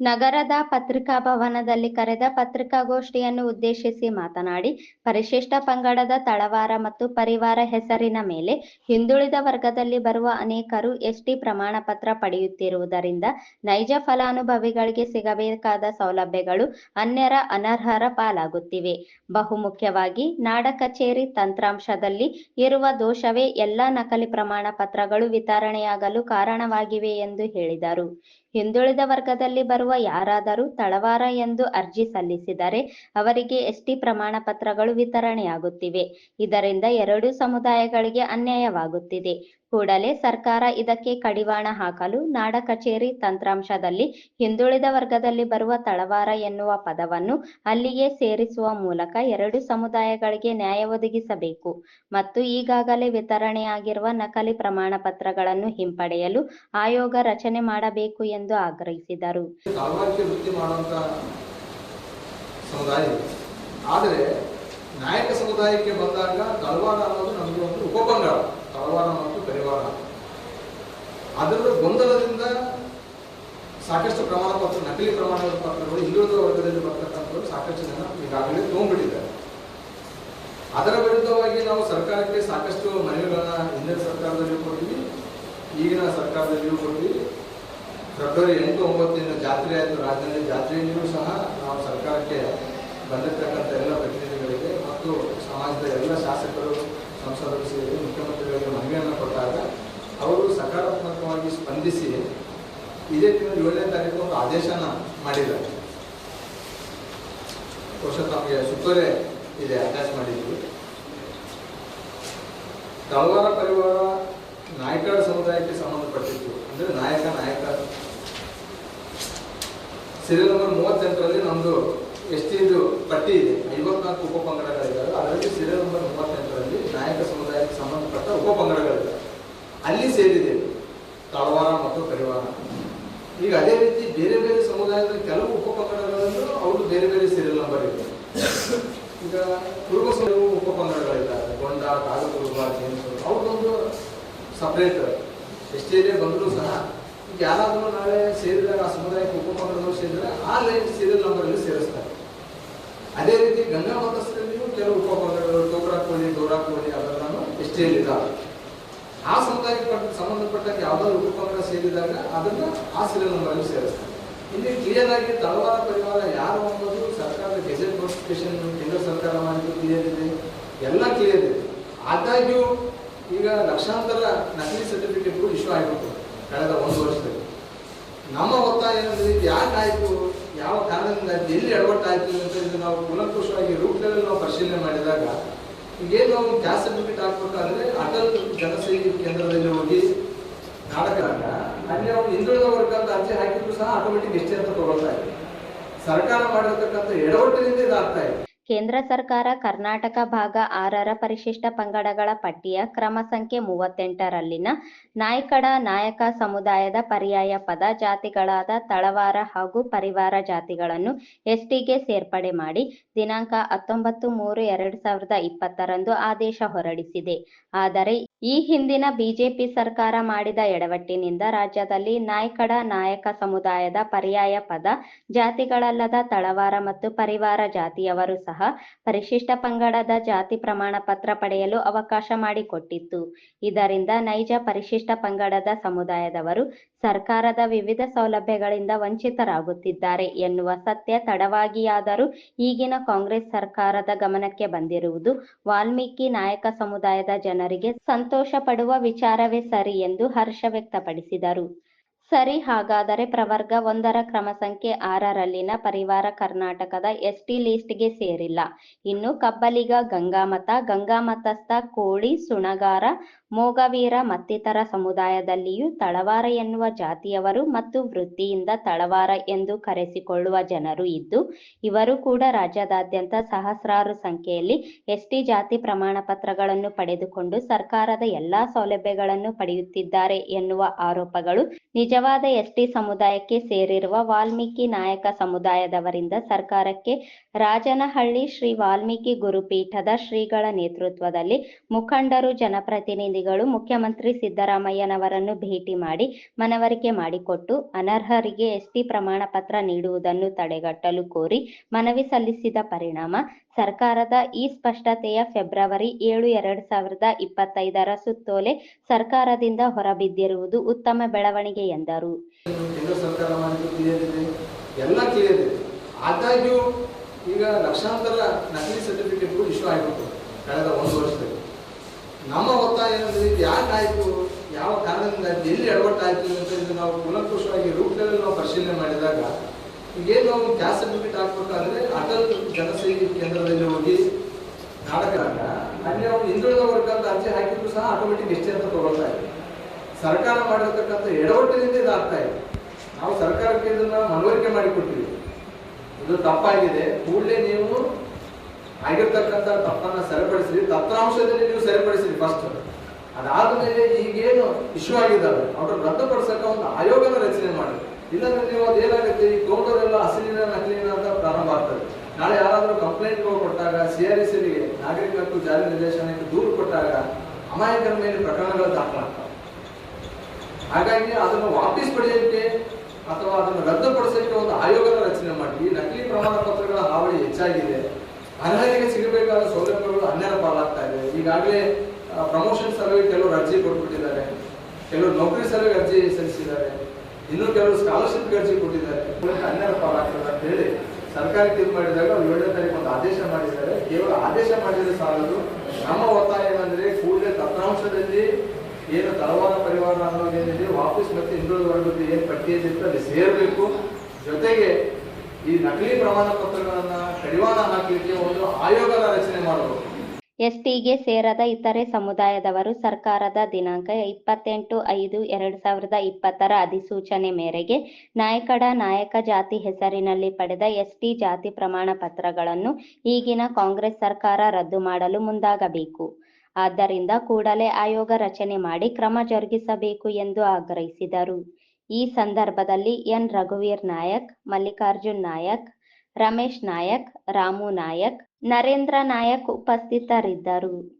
ನಗರದ ಪತ್ರಿಕಾ ಭವನದಲ್ಲಿ ಕರೆದ ಪತ್ರಿಕಾಗೋಷ್ಠಿಯನ್ನು ಉದ್ದೇಶಿಸಿ ಮಾತನಾಡಿ, ಪರಿಶಿಷ್ಟ ಪಂಗಡದ ತಳವಾರ ಮತ್ತು ಪರಿವಾರ ಹೆಸರಿನ ಮೇಲೆ ಹಿಂದುಳಿದ ವರ್ಗದಲ್ಲಿ ಬರುವ ಅನೇಕರು ಎಸ್ಟಿ ಪ್ರಮಾಣ ಪತ್ರ ಪಡೆಯುತ್ತಿರುವುದರಿಂದ ನೈಜ ಫಲಾನುಭವಿಗಳಿಗೆ ಸಿಗಬೇಕಾದ ಸೌಲಭ್ಯಗಳು ಅನ್ಯರ ಅನರ್ಹರ ಪಾಲಾಗುತ್ತಿವೆ. ಬಹುಮುಖ್ಯವಾಗಿ ನಾಡ ಕಚೇರಿ ತಂತ್ರಾಂಶದಲ್ಲಿ ಇರುವ ದೋಷವೇ ಎಲ್ಲಾ ನಕಲಿ ಪ್ರಮಾಣ ಪತ್ರಗಳು ವಿತರಣೆಯಾಗಲು ಕಾರಣವಾಗಿವೆ ಎಂದು ಹೇಳಿದರು. ಹಿಂದುಳಿದ ವರ್ಗದಲ್ಲಿ ಬರುವ ಯಾರಾದರೂ ತಳವಾರ ಎಂದು ಅರ್ಜಿ ಸಲ್ಲಿಸಿದರೆ ಅವರಿಗೆ ಎಸ್ಟಿ ಪ್ರಮಾಣ ಪತ್ರಗಳು ವಿತರಣೆಯಾಗುತ್ತಿವೆ. ಇದರಿಂದ ಎರಡೂ ಸಮುದಾಯಗಳಿಗೆ ಅನ್ಯಾಯವಾಗುತ್ತಿದೆ. ಕೂಡಲೇ ಸರ್ಕಾರ ಇದಕ್ಕೆ ಕಡಿವಾಣ ಹಾಕಲು ನಾಡ ಕಚೇರಿ ತಂತ್ರಾಂಶದಲ್ಲಿ ಹಿಂದುಳಿದ ವರ್ಗದಲ್ಲಿ ಬರುವ ತಳವಾರ ಎನ್ನುವ ಪದವನ್ನು ಅಲ್ಲಿಯೇ ಸೇರಿಸುವ ಮೂಲಕ ಎರಡು ಸಮುದಾಯಗಳಿಗೆ ನ್ಯಾಯ ಒದಗಿಸಬೇಕು. ಮತ್ತು ಈಗಾಗಲೇ ವಿತರಣೆಯಾಗಿರುವ ನಕಲಿ ಪ್ರಮಾಣ ಪತ್ರಗಳನ್ನು ಹಿಂಪಡೆಯಲು ಆಯೋಗ ರಚನೆ ಮಾಡಬೇಕು ಎಂದು ಆಗ್ರಹಿಸಿದರು. ಆದರೆ ಸಮುದಾಯಕ್ಕೆ ಬಂದಾಗ ತಳವಾರ ಅನ್ನೋದು ನಮಗೆ ಒಂದು ಉಪಪಂಗಡ ತಳವಾರ ಮತ್ತು ಪರಿವಾರ ಅದರ ಗೊಂದಲದಿಂದ ಸಾಕಷ್ಟು ಪ್ರಮಾಣ ಪತ್ರ, ನಕಲಿ ಪ್ರಮಾಣ ಪತ್ರಗಳು ಹಿಂದುಳಿದ ವರ್ಗದಲ್ಲಿ ಬರ್ತಕ್ಕಂಥವ್ರು ಸಾಕಷ್ಟು ಜನ ಈಗಾಗಲೇ ತೊಗೊಂಡ್ಬಿಟ್ಟಿದ್ದಾರೆ ಅದರ ವಿರುದ್ಧವಾಗಿ ನಾವು ಸರ್ಕಾರಕ್ಕೆ ಸಾಕಷ್ಟು ಮನವಿಗಳನ್ನ ಹಿಂದಿನ ಸರ್ಕಾರದಲ್ಲಿಯೂ ಕೊಟ್ಟಿವಿ ಈಗಿನ ಸರ್ಕಾರದಲ್ಲಿಯೂ ಕೊಟ್ಟಿವಿ ಫೆಬ್ರವರಿ ಎಂಟು ಒಂಬತ್ತಿನ ಜಾತ್ರೆ ಆಯಿತು ರಾಜ್ಯದಲ್ಲಿ ಜಾತ್ರೆಯಲ್ಲಿಯೂ ಸಹ ನಾವು ಸರ್ಕಾರಕ್ಕೆ ಬಂದಿರತಕ್ಕಂಥ ಎಲ್ಲ ಪ್ರತಿನಿಧಿಗಳಿಗೆ ಮತ್ತು ಸಮಾಜದ ಎಲ್ಲ ಶಾಸಕರು, ಸಂಸದರು ಸೇರಿ ಮುಖ್ಯಮಂತ್ರಿಗಳಿಗೆ ಮನವಿಯನ್ನು ಕೊಟ್ಟಾಗ ಅವರು ಸಕಾರಾತ್ಮಕವಾಗಿ ಸ್ಪಂದಿಸಿ ಇದೇ ತಿಂಗಳು ಏಳನೇ ತಾರೀಕು ಒಂದು ಆದೇಶನ ಮಾಡಿದ್ದಾರೆ. ವರ್ಷ ತಮಗೆ ಸುತ್ತೋಲೆ ಇದೆ ಅಟ್ಯಾಚ್ ಮಾಡಿದ್ವಿ. ತಳವಾರ ಪರಿವಾರ ನಾಯಕರ ಸಮುದಾಯಕ್ಕೆ ಸಂಬಂಧಪಟ್ಟಿತ್ತು. ಅಂದ್ರೆ ನಾಯಕ ನಾಯಕ. ಸೀರಿಯಲ್ ನಂಬರ್ ಮೂವತ್ತೆಂಟರಲ್ಲಿ ನಮ್ಮದು ಎಷ್ಟಿದು ಪಟ್ಟಿ ಇದೆ, ಐವತ್ನಾಲ್ಕು ಉಪಪಂಗಡಗಳಿದ್ದಾವೆ ಅದರಲ್ಲಿ ಸೀರಿಯಲ್ ನಂಬರ್ ಮೂವತ್ತೆಂಟರಲ್ಲಿ ನಾಯಕ ಸಮುದಾಯಕ್ಕೆ ಸಂಬಂಧಪಟ್ಟ ಉಪಪಂಗಡಗಳಿದ್ದಾವೆ ಅಲ್ಲಿ ಸೇರಿದೆ ತಳವಾರ ಮತ್ತು ಪರಿವಾರ ಈಗ ಅದೇ ರೀತಿ ಬೇರೆ ಬೇರೆ ಸಮುದಾಯದ ಕೆಲವು ಉಪಪಂಗಡಗಳನ್ನು ಅವರು ಬೇರೆ ಬೇರೆ ಸೀರಿಯಲ್ ನಂಬರ್ ಇದೆ ಈಗ ಕುರುಬ ಸಮಯವು ಉಪಪಂಗಡಗಳಿದ್ದಾವೆ ಗೊಂಡ ಕಾಗಕುರುಬ ಜೇನು ಅವ್ರದ್ದೊಂದು ಸಪ್ರೇಟ್ ಎಷ್ಟೇ ಬಂದರೂ ಸಹ ಈಗ ಯಾರಾದರೂ ನಾಳೆ ಸೇರಿದಾಗ ಆ ಸಮುದಾಯಕ್ಕೆ ಉಪಪಂಗಡದವರು ಸೇರಿದರೆ ಆ ಲೈನ್ ಸೀರಿಯಲ್ ನಂಬರಲ್ಲಿ ಸೇರಿಸ್ತಾರೆ. ಅದೇ ರೀತಿ ಗಂಗಾ ಮತಸ್ಥರಲ್ಲಿಯೂ ಕೆಲವು ಉಪಪಂಗಡಗಳು ಟೋಕರಾ ಕೋಳಿ ಡೋರಾ ಕೋಳಿ ಅವೆಲ್ಲನೂ ಎಷ್ಟೇ ಆ ಸಮುದಾಯಕ್ಕೆ ಪಟ್ಟ ಸಂಬಂಧಪಟ್ಟ ಯಾವುದಾದ್ರು ಉಪಪಂಗಡ ಸೇರಿದಾಗ ಅದನ್ನು ಆ ಸೀರಿಯಲ್ ನಂಬರಲ್ಲಿ ಸೇರಿಸ್ತಾರೆ. ಇಲ್ಲಿ ಕ್ಲಿಯರ್ ಆಗಿ ತಳವಾರ ಪರಿವಾರ ನೋಟಿಫಿಕೇಶನ್ ಕೇಂದ್ರ ಸರ್ಕಾರ ಮಾಡಿದ್ದು ಕ್ಲಿಯರ್ ಇದೆ. ಎಲ್ಲ ಕ್ಲಿಯರ್ ಇದೆ. ಆದಾಗ್ಯೂ ಈಗ ಲಕ್ಷಾಂತರ ನಕಲಿ ಸರ್ಟಿಫಿಕೇಟ್ಗಳು ಇಶ್ಯೂ ಆಗಿಬಿಟ್ಟು ಕಳೆದ ಒಂದು ವರ್ಷದಲ್ಲಿ. ನಮ್ಮ ಒತ್ತಾಯ ಏನಂದ್ರೆ ಯಾಕೆ ಯಾವ ಕಾರಣದಿಂದ ಎಲ್ಲಿ ಎಲ್ಲಿ ಆಯ್ತು ಅಂತ ಇದು ನಾವು ಕುಲಂಕುಷವಾಗಿ ರೂಟ್ ಲೆವೆಲ್ ನಾವು ಪರಿಶೀಲನೆ ಮಾಡಿದಾಗ ಈಗೇನು ನಾವು ಗ್ಯಾಸ್ ಸರ್ಟಿಫಿಕೇಟ್ ಹಾಕ್ಬೇಕಾದ್ರೆ ಅಟಲ್ ಜನಸೇವೆ ಕೇಂದ್ರದಲ್ಲಿ ಹೋಗಿ ನಾಟಕ ಅಲ್ಲಿ ಅವ್ರು ಹಿಂದುಳಿದ ವರ್ಗ ಅಂತ ಅರ್ಜಿ ಹಾಕಿದ್ರು ಸಹ ಆಟೋಮೆಟಿಕ್ ಎಷ್ಟೇ ಅಂತ ತಗೊಳ್ತಾ ಇದೆ ಸರ್ಕಾರ ಮಾಡಿರ್ತಕ್ಕಂಥ ಎಡವಟ್ಟಿನಿಂದ ಇದಾಗ್ತಾ ಇದೆ. ಕೇಂದ್ರ ಸರ್ಕಾರ ಕರ್ನಾಟಕ ಭಾಗ ಆರರ ಪರಿಶಿಷ್ಟ ಪಂಗಡಗಳ ಪಟ್ಟಿಯ ಕ್ರಮ ಸಂಖ್ಯೆ ಮೂವತ್ತೆಂಟರಲ್ಲಿನ ನಾಯ್ಕಡ ನಾಯಕ ಸಮುದಾಯದ ಪರ್ಯಾಯ ಪದ ಜಾತಿಗಳಾದ ತಳವಾರ ಹಾಗೂ ಪರಿವಾರ ಜಾತಿಗಳನ್ನು ಎಸ್ಟಿಗೆ ಸೇರ್ಪಡೆ ಮಾಡಿ ದಿನಾಂಕ ಹತ್ತೊಂಬತ್ತು ಮೂರು ಎರಡ್ ಸಾವಿರದ ಇಪ್ಪತ್ತರಂದು ಆದೇಶ ಹೊರಡಿಸಿದೆ. ಆದರೆ ಈ ಹಿಂದಿನ ಬಿಜೆಪಿ ಸರ್ಕಾರ ಮಾಡಿದ ಎಡವಟ್ಟಿನಿಂದ ರಾಜ್ಯದಲ್ಲಿ ನಾಯ್ಕಡ ನಾಯಕ ಸಮುದಾಯದ ಪರ್ಯಾಯ ಪದ ಜಾತಿಗಳಲ್ಲದ ತಳವಾರ ಮತ್ತು ಪರಿವಾರ ಜಾತಿಯವರು ಸಹ ಪರಿಶಿಷ್ಟ ಪಂಗಡದ ಜಾತಿ ಪ್ರಮಾಣ ಪತ್ರ ಪಡೆಯಲು ಅವಕಾಶ ಮಾಡಿಕೊಟ್ಟಿತ್ತು. ಇದರಿಂದ ನೈಜ ಪರಿಶಿಷ್ಟ ಪಂಗಡದ ಸಮುದಾಯದವರು ಸರ್ಕಾರದ ವಿವಿಧ ಸೌಲಭ್ಯಗಳಿಂದ ವಂಚಿತರಾಗುತ್ತಿದ್ದಾರೆ ಎನ್ನುವ ಸತ್ಯ ತಡವಾಗಿಯಾದರೂ ಈಗಿನ ಕಾಂಗ್ರೆಸ್ ಸರ್ಕಾರದ ಗಮನಕ್ಕೆ ಬಂದಿರುವುದು ವಾಲ್ಮೀಕಿ ನಾಯಕ ಸಮುದಾಯದ ಜನರಿಗೆ ಸಂತೋಷ ಪಡುವ ವಿಚಾರವೇ ಸರಿ ಎಂದು ಹರ್ಷ ವ್ಯಕ್ತಪಡಿಸಿದರು. ಸರಿ ಹಾಗಾದರೆ ಪ್ರವರ್ಗ ಒಂದರ ಕ್ರಮ ಸಂಖ್ಯೆ ಆರರಲ್ಲಿನ ಪರಿವಾರ ಕರ್ನಾಟಕದ ಎಸ್ಟಿ ಲಿಸ್ಟ್ಗೆ ಸೇರಿಲ್ಲ. ಇನ್ನು ಕಬ್ಬಲಿಗ, ಗಂಗಾಮತ, ಗಂಗಾಮತಸ್ಥ, ಕೋಳಿ, ಸುಣಗಾರ, ಮೋಗವೀರ ಮತ್ತಿತರ ಸಮುದಾಯದಲ್ಲಿಯೂ ತಳವಾರ ಎನ್ನುವ ಜಾತಿಯವರು ಮತ್ತು ವೃತ್ತಿಯಿಂದ ತಳವಾರ ಎಂದು ಕರೆಸಿಕೊಳ್ಳುವ ಜನರು ಇದ್ದು, ಇವರು ಕೂಡ ರಾಜ್ಯದಾದ್ಯಂತ ಸಹಸ್ರಾರು ಸಂಖ್ಯೆಯಲ್ಲಿ ಎಸ್ಟಿ ಜಾತಿ ಪ್ರಮಾಣ ಪತ್ರಗಳನ್ನು ಪಡೆದುಕೊಂಡು ಸರ್ಕಾರದ ಎಲ್ಲಾ ಸೌಲಭ್ಯಗಳನ್ನು ಪಡೆಯುತ್ತಿದ್ದಾರೆ ಎನ್ನುವ ಆರೋಪಗಳು ನಿಜವಾದ ಎಸ್ಟಿ ಸಮುದಾಯಕ್ಕೆ ಸೇರಿರುವ ವಾಲ್ಮೀಕಿ ನಾಯಕ ಸಮುದಾಯದವರಿಂದ ಸರ್ಕಾರಕ್ಕೆ ರಾಜನಹಳ್ಳಿ ಶ್ರೀ ವಾಲ್ಮೀಕಿ ಗುರುಪೀಠದ ಶ್ರೀಗಳ ನೇತೃತ್ವದಲ್ಲಿ ಮುಖಂಡರು, ಜನಪ್ರತಿನಿಧಿಗಳು, ಮುಖ್ಯಮಂತ್ರಿ ಸಿದ್ದರಾಮಯ್ಯನವರನ್ನು ಭೇಟಿ ಮಾಡಿ ಮನವರಿಕೆ ಮಾಡಿಕೊಟ್ಟು ಅನರ್ಹರಿಗೆ ಎಸ್ಟಿ ಪ್ರಮಾಣ ಪತ್ರ ನೀಡುವುದನ್ನು ತಡೆಗಟ್ಟಲು ಕೋರಿ ಮನವಿ ಸಲ್ಲಿಸಿದ ಪರಿಣಾಮ ಸರ್ಕಾರದ ಈ ಸ್ಪಷ್ಟತೆಯ ಫೆಬ್ರವರಿ ಏಳು ಎರಡ್ ಸಾವಿರದ ಇಪ್ಪತ್ತೈದರ ಸುತ್ತೋಲೆ ಸರ್ಕಾರದಿಂದ ಹೊರಬಿದ್ದಿರುವುದು ಉತ್ತಮ ಬೆಳವಣಿಗೆ ಎಂದರು. ಆದಾಗ್ಯೂ ಈಗ ಲಕ್ಷಾಂತರ ನಕಲಿ ಸರ್ಟಿಫಿಕೇಟ್ಗಳು ಇಶ್ಯೂ ಆಗಿಬಿಟ್ಟು ಕಳೆದ ಒಂದು ವರ್ಷದಲ್ಲಿ. ನಮ್ಮ ಒತ್ತಾಯ ಏನಂದ್ರೆ ಯಾಕೆ ಆಯಿತು ಯಾವ ಕಾರಣದಿಂದ ಆಯ್ತು, ಎಲ್ಲಿ ಎಡವಟ್ಟಾಯಿತು ಅಂತ ಇದು ನಾವು ಕುಲಂಕುಷವಾಗಿ ರೂಟ್ ಲೆವೆಲ್ ನಾವು ಪರಿಶೀಲನೆ ಮಾಡಿದಾಗ ಈಗೇನು ಕ್ಯಾಸ್ಟ್ ಸರ್ಟಿಫಿಕೇಟ್ ಹಾಕ್ಬೇಕಾದ್ರೆ ಅಟಲ್ ಜನಸೇವೆ ಕೇಂದ್ರದಲ್ಲಿ ಹೋಗಿ ನಾಟಕದಾಗ ಅಲ್ಲಿ ಅವ್ರು ಹಿಂದುಳಿದ ವರ್ಗದ ಅರ್ಜಿ ಹಾಕಿದ್ರು ಸಹ ಆಟೋಮೆಟಿಕ್ ಎಷ್ಟೇ ಅಂತ ತಗೊಳ್ತಾ ಇದೆ ಸರ್ಕಾರ ಮಾಡಿರತಕ್ಕಂಥ ಎಡವಟ್ಟಿನಿಂದ ಇದಾಗ್ತಾ ಇದೆ. ನಾವು ಸರ್ಕಾರಕ್ಕೆ ಇದನ್ನ ಮನವರಿಕೆ ಮಾಡಿಕೊಟ್ಟಿವಿ ಇದು ತಪ್ಪಾಗಿದೆ. ಕೂಡಲೇ ನೀವು ಆಗಿರ್ತಕ್ಕಂಥ ತಪ್ಪನ್ನ ಸರಿಪಡಿಸಿರಿ. ತತ್ರಾಂಶದಲ್ಲಿ ನೀವು ಸರಿಪಡಿಸಿರಿ ಫಸ್ಟ್ ಅದಾದ್ಮೇಲೆ ಈಗೇನು ಇಶ್ಯೂ ಆಗಿದ್ದಾವೆ? ಅವರು ರದ್ದುಪಡಿಸಕ್ಕೆ ಒಂದು ಆಯೋಗನ ರಚನೆ ಮಾಡಿ ಇಲ್ಲಾಂದ್ರೆ ನೀವು ಅದೇನಾಗುತ್ತೆ? ಈ ಕೌಂಟರೆಲ್ಲ ಹಸಿರಿನ ನಕಲಿನ ಅಂತ ಪ್ರಾರಂಭ ಆಗ್ತದೆ ನಾಳೆ ಯಾರಾದರೂ ಕಂಪ್ಲೇಂಟ್ಗಳು ಕೊಟ್ಟಾಗ ಸಿ ಆರ್ಗೆ ನಾಗರಿಕ ಹಕ್ಕು ಜಾರಿ ನಿರ್ದೇಶನಕ್ಕೆ ದೂರು ಕೊಟ್ಟಾಗ ಅಮಾಯಕರ ಮೇಲೆ ಪ್ರಕರಣಗಳು ದಾಖಲಾಗ್ತವೆ. ಹಾಗಾಗಿ ಅದನ್ನು ವಾಪಸ್ ಪಡೆಯೋಕ್ಕೆ ಅಥವಾ ಅದನ್ನು ರದ್ದುಪಡಿಸಲಿಕ್ಕೆ ಒಂದು ಆಯೋಗದ ರಚನೆ ಮಾಡಿ, ನಕಲಿ ಪ್ರಮಾಣ ಪತ್ರಗಳ ಹಾವಳಿ ಹೆಚ್ಚಾಗಿದೆ. ಅರ್ಹರಿಗೆ ಸಿಗಬೇಕಾದ ಸೌಲಭ್ಯಗಳು ಅನ್ಯರ ಪಾಲಾಗ್ತಾ ಇದೆ. ಈಗಾಗಲೇ ಪ್ರಮೋಷನ್ ಸಲುವೆ ಕೆಲವರು ಅರ್ಜಿ ಕೊಟ್ಬಿಟ್ಟಿದ್ದಾರೆ. ಕೆಲವರು ನೌಕರಿ ಸಲುವೆ ಅರ್ಜಿ ಸಲ್ಲಿಸಿದ್ದಾರೆ. ಇನ್ನು ಕೆಲವರು ಸ್ಕಾಲರ್ಶಿಪ್ ಅರ್ಜಿ ಕೊಟ್ಟಿದ್ದಾರೆ. ಅನ್ಯರ ಪಾಲಾಗ್ತದೆ ಅಂತ ಹೇಳಿ ಸರ್ಕಾರಕ್ಕೆ ಇದು ಮಾಡಿದಾಗ ಅವ್ರು ಏಳನೇ ತಾರೀಕು ಒಂದು ಆದೇಶ ಮಾಡಿದ್ದಾರೆ. ಕೇವಲ ಆದೇಶ ಮಾಡಿದರೆ ಸಾಲದು. ನಮ್ಮ ಒತ್ತಾಯ ಏನಂದ್ರೆ ಕೂಡಲೇ ತತ್ರಾಂಶದಲ್ಲಿ ಏನು ತಳವಾರ ಪರಿವಾರ ಅನ್ನೋದೇನಿದೆ ವಾಪಸ್ ಮತ್ತೆ ಹಿಂದುಳಿದ ವರ್ಗದ ಏನು ಪಟ್ಟಿಯಲ್ಲಿ ಇತ್ತು ಅಲ್ಲಿ ಸೇರಬೇಕು. ಜೊತೆಗೆ ಈ ನಕಲಿ ಪ್ರಮಾಣ ಪತ್ರಗಳನ್ನ ಕಡಿವಾಣ ಹಾಕಲಿಕ್ಕೆ ಒಂದು ಆಯೋಗದ ರಚನೆ ಮಾಡಬೇಕು. ಎಸ್ಟಿಗೆ ಸೇರದ ಇತರೆ ಸಮುದಾಯದವರು ಸರ್ಕಾರದ ದಿನಾಂಕ ಇಪ್ಪತ್ತೆಂಟು ಐದು ಎರಡ್ ಸಾವಿರದ ಇಪ್ಪತ್ತರ ಅಧಿಸೂಚನೆ ಮೇರೆಗೆ ನಾಯಕಡ ನಾಯಕ ಜಾತಿ ಹೆಸರಿನಲ್ಲಿ ಪಡೆದ ಎಸ್ಟಿ ಜಾತಿ ಪ್ರಮಾಣ ಪತ್ರಗಳನ್ನು ಈಗಿನ ಕಾಂಗ್ರೆಸ್ ಸರ್ಕಾರ ರದ್ದು ಮಾಡಲು ಮುಂದಾಗಬೇಕು. ಆದ್ದರಿಂದ ಕೂಡಲೇ ಆಯೋಗ ರಚನೆ ಮಾಡಿ ಕ್ರಮ ಜರುಗಿಸಬೇಕು ಎಂದು ಆಗ್ರಹಿಸಿದರು. ಈ ಸಂದರ್ಭದಲ್ಲಿ ಎನ್. ರಘುವೀರ್ ನಾಯಕ್, ಮಲ್ಲಿಕಾರ್ಜುನ್ ನಾಯಕ್, ರಮೇಶ್ ನಾಯಕ್, ರಾಮು ನಾಯಕ್ ನರೇಂದ್ರ ನಾಯಕ್ ಉಪಸ್ಥಿತರಿದ್ದರು.